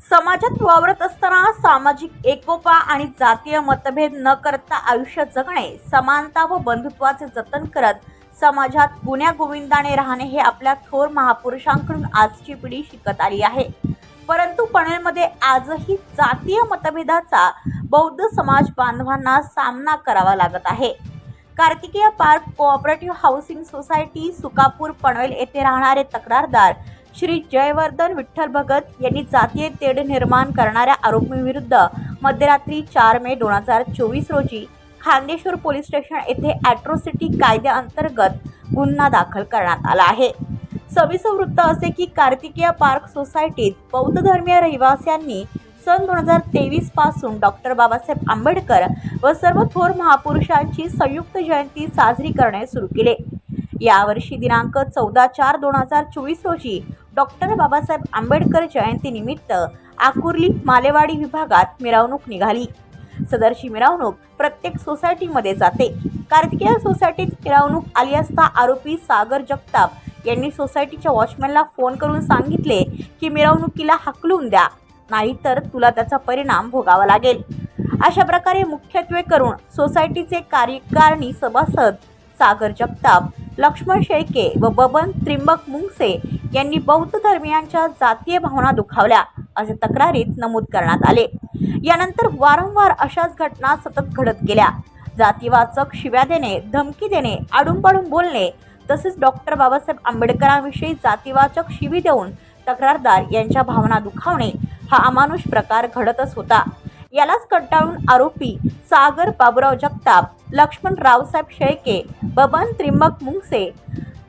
समाजात वावरत असताना सामाजिक एकोपा आणि जातीय मतभेद न करता आयुष्य जगणे समानता व बंधुत्वाचे जतन करत समाजात गुण्या गोविंदाने राहणे हे आपल्या थोर महापुरुषांकडून आजची पिढी शिकत आली आहे. परंतु पनवेलमध्ये आजही जातीय मतभेदाचा बौद्ध समाज बांधवांना सामना करावा लागत आहे. Kartikeya park cooperative housing society Sukapur Panvel येथे राहणारे तक्रारदार श्री जयवर्धन विठ्ठल भगत यांनी जातीय तेढ निर्माण करणाऱ्या आरोपींविरुद्ध मध्यरात्री चार मे दोन हजार चोवीस रोजी खांदेश्वर पोलीस स्टेशन येथे ॲट्रोसिटी कायद्याअंतर्गत गुन्हा दाखल करण्यात आला आहे. सविस्तर वृत्त असे की कार्तिकीय पार्क सोसायटीत बौद्ध धर्मीय रहिवासी सन दोन हजार तेवीसपासून डॉक्टर बाबासाहेब आंबेडकर व सर्व थोर महापुरुषांची संयुक्त जयंती साजरी करणे सुरू केले. यावर्षी दिनांक चौदा चार दोन हजार चोवीस रोजी डॉक्टर बाबासाहेब आंबेडकर जयंतीनिमित्त आकुर्ली मालेवाडी विभागात मिरवणूक निघाली. सदरची मिरवणूक प्रत्येक सोसायटीमध्ये जाते. कार्तिकेय सोसायटीत मिरवणूक आली असता आरोपी सागर जगताप यांनी सोसायटीच्या वॉचमॅनला फोन करून सांगितले की मिरवणुकीला हकलून द्या नाहीतर तुला त्याचा परिणाम भोगावा लागेल. अशा प्रकारे मुख्यत्वे करून सोसायटीचे कार्यकारिणी सभासद सागर जगताप लक्ष्मण शेळके व बबन त्रिंबक मुंगसे यांनी बौद्ध धर्मियांच्या जातीय भावना दुखावल्या असे तक्रारीत नमूद करण्यात आले. यानंतर वारंवार अशाच घटना सतत घडत गेल्या. जातीवाचक शिव्या देणे धमकी देणे आडूनपाडून बोलणे तसेच डॉक्टर बाबासाहेब आंबेडकरांविषयी जातीवाचक शिवी देऊन तक्रारदार यांच्या भावना दुखावणे हा अमानुष प्रकार घडतच होता. यालाच कंटाळून आरोपी सागर बाबुराव जगताप लक्ष्मण रावसाहेब शेळके बबन त्रिंबक मुंगसे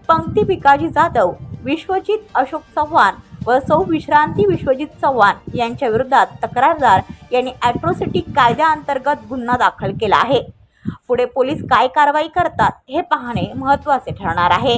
पंक्ती भिकाजी जाधव विश्वजित अशोक चव्हाण व सौ विश्रांती विश्वजित चव्हाण यांच्या विरोधात तक्रारदार यांनी ॲट्रोसिटी कायद्याअंतर्गत गुन्हा दाखल केला आहे. पुढे पोलीस काय कारवाई करतात हे पाहणे महत्त्वाचे ठरणार आहे.